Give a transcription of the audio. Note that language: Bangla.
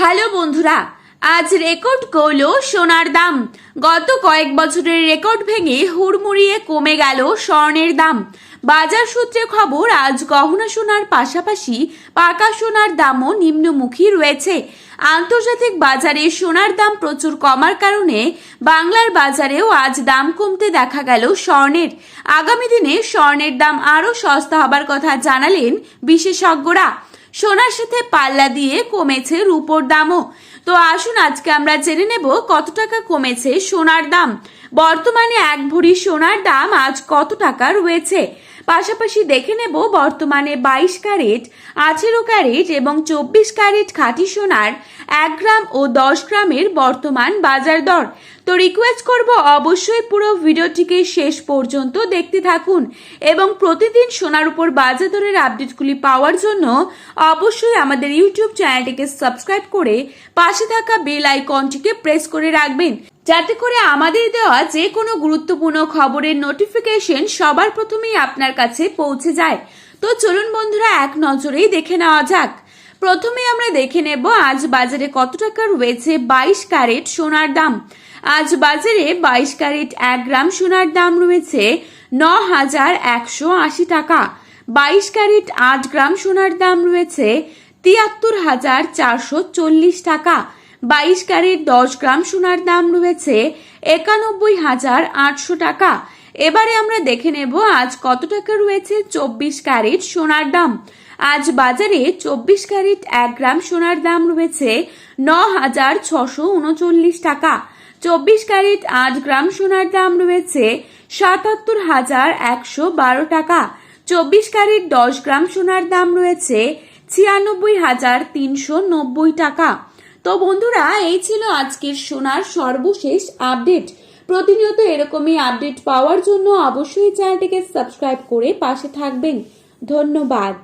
হ্যালো বন্ধুরা, আজ রেকর্ড করল সোনার দাম। গত কয়েক বছরের রেকর্ড ভেঙে হুড়মুড়িয়ে কমে গেল স্বর্ণের দাম। বাজার সূত্রে খবর, আজ গহনা সোনার পাশাপাশি পাকা সোনার দামও নিম্নমুখী রয়েছে। আন্তর্জাতিক বাজারে সোনার দাম প্রচুর কমার কারণে বাংলার বাজারেও আজ দাম কমতে দেখা গেল স্বর্ণের। আগামী দিনে স্বর্ণের দাম আরও সস্তা হবার কথা জানালেন বিশেষজ্ঞরা। সোনার সাথে পাল্লা দিয়ে কমেছে রূপোর দামও। তো আসুন আজকে আমরা জেনে নেব কত টাকা কমেছে সোনার দাম। বর্তমানে এক ভরি সোনার দাম আজ কত টাকা রয়েছে? পাশাপাশি দেখে নেব বর্তমানে বাইশ ক্যারেট, আঠেরো ক্যারেট এবং চব্বিশ ক্যারেট খাঁটি সোনার এক গ্রাম ও দশ গ্রামের বর্তমান বাজার দর। তো রিকোয়েস্ট করব অবশ্যই পুরো ভিডিওটিকে শেষ পর্যন্ত দেখতে থাকুন এবং প্রতিদিন সোনার উপর বাজার দরের আপডেটগুলি পাওয়ার জন্য অবশ্যই আমাদের ইউটিউব চ্যানেলটিকে সাবস্ক্রাইব করে পাশে থাকা বেল আইকনটিকে প্রেস করে রাখবেন। যাতে করে আমাদের দেওয়া যে কোনো গুরুত্বপূর্ণ খবরের নোটিফিকেশন সবার প্রথমেই আপনার কাছে পৌঁছে যায়। তো চলুন বন্ধুরা, এক নজরেই দেখে নেওয়া যাক। প্রথমে আমরা দেখে নেব আজ বাজারে কত টাকা রয়েছে বাইশ ক্যারেট সোনার দাম। আজ বাজারে বাইশ ক্যারেট এক গ্রাম সোনার দাম রয়েছে ন হাজার একশো আশি টাকা। বাইশ ক্যারেট আট গ্রাম সোনার দাম রয়েছে তিয়াত্তর হাজার চারশো চল্লিশ টাকা। বাইশ ক্যারেট দশ গ্রাম সোনার দাম রয়েছে একানব্বই হাজার আটশো টাকা। এবারে আমরা দেখে নেব আজ কত টাকা রয়েছে চব্বিশ ক্যারেট সোনার দাম। আজ বাজারে চব্বিশ ক্যারেট এক গ্রাম সোনার দাম রয়েছে ন হাজার ছশো উনচল্লিশ টাকা। চব্বিশ ক্যারেট আট গ্রাম সোনার দাম রয়েছে সাতাত্তর হাজার একশো বারো টাকা। চব্বিশ ক্যারেট দশ গ্রাম সোনার দাম রয়েছে ছিয়ানব্বই হাজার তিনশো নব্বই টাকা। তো বন্ধুরা, এই ছিল আজকের সোনার সর্বশেষ আপডেট। প্রতিনিয়ত এরকমই আপডেট পাওয়ার জন্য অবশ্যই চ্যানেলটিকে সাবস্ক্রাইব করে পাশে থাকবেন। ধন্যবাদ।